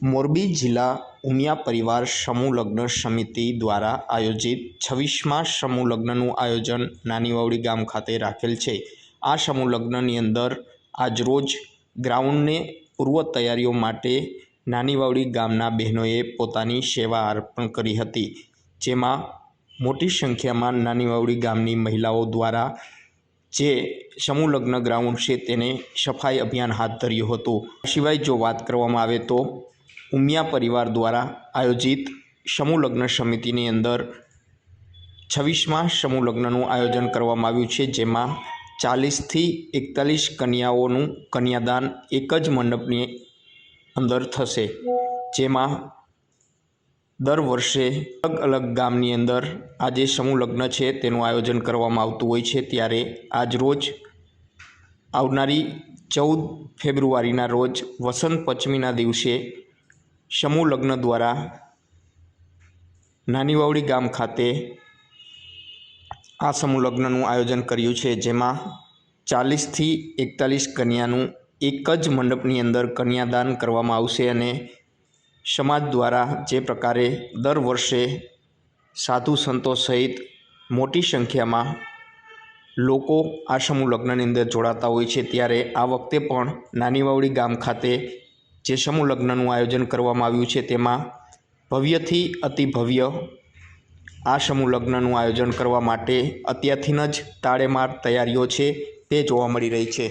મોરબી જિલ્લા ઉમિયા પરિવાર સમૂહ લગ્ન સમિતિ દ્વારા આયોજિત છવ્વીસમા સમૂહ લગ્નનું આયોજન નાની વાવડી ગામ ખાતે રાખેલ છે. આ સમૂહ લગ્નની અંદર આજરોજ ગ્રાઉન્ડને પૂર્વ તૈયારીઓ માટે નાની વાવડી ગામના બહેનોએ પોતાની સેવા અર્પણ કરી હતી. જેમાં મોટી સંખ્યામાં નાની વાવડી ગામની મહિલાઓ દ્વારા જે સમૂહ લગ્ન ગ્રાઉન્ડ છે તેને સફાઈ અભિયાન હાથ ધર્યું હતું. સિવાય જો વાત કરવામાં આવે તો ઉમિયા પરિવાર દ્વારા આયોજિત સમૂહ સમિતિની અંદર છવ્વીસમાં સમૂહ લગ્નનું આયોજન કરવામાં આવ્યું છે, જેમાં ચાલીસથી એકતાલીસ કન્યાઓનું કન્યાદાન એક જ મંડપની અંદર થશે, જેમાં દર વર્ષે અલગ અલગ ગામની અંદર આ જે સમૂહ છે, તેનું આયોજન કરવામાં આવતું હોય છે, ત્યારે આજ રોજ આવનારી ચૌદ ફેબ્રુઆરીના રોજ વસંત પંચમીના દિવસે સમૂહ લગ્ન દ્વારા નાની વાવડી ગામ ખાતે આ સમૂહ લગ્નનું આયોજન કર્યું છે, જેમાં ચાલીસથી એકતાલીસ કન્યાનું એક જ મંડપની અંદર કન્યાદાન કરવામાં આવશે અને સમાજ દ્વારા જે પ્રકારે દર વર્ષે સાધુ સંતો સહિત મોટી સંખ્યામાં લોકો આ સમૂહ લગ્નની અંદર જોડાતા હોય છે, ત્યારે આ વખતે પણ નાની વાવડી ગામ ખાતે જે સમૂહ લગ્નનું આયોજન કરવામાં આવ્યું છે, તેમાં ભવ્યથી અતિ ભવ્ય આ સમૂહ લગ્નનું આયોજન કરવા માટે અત્યારથી જ તાળેમાર તૈયારીઓ છે, તે જોવા મળી રહી છે.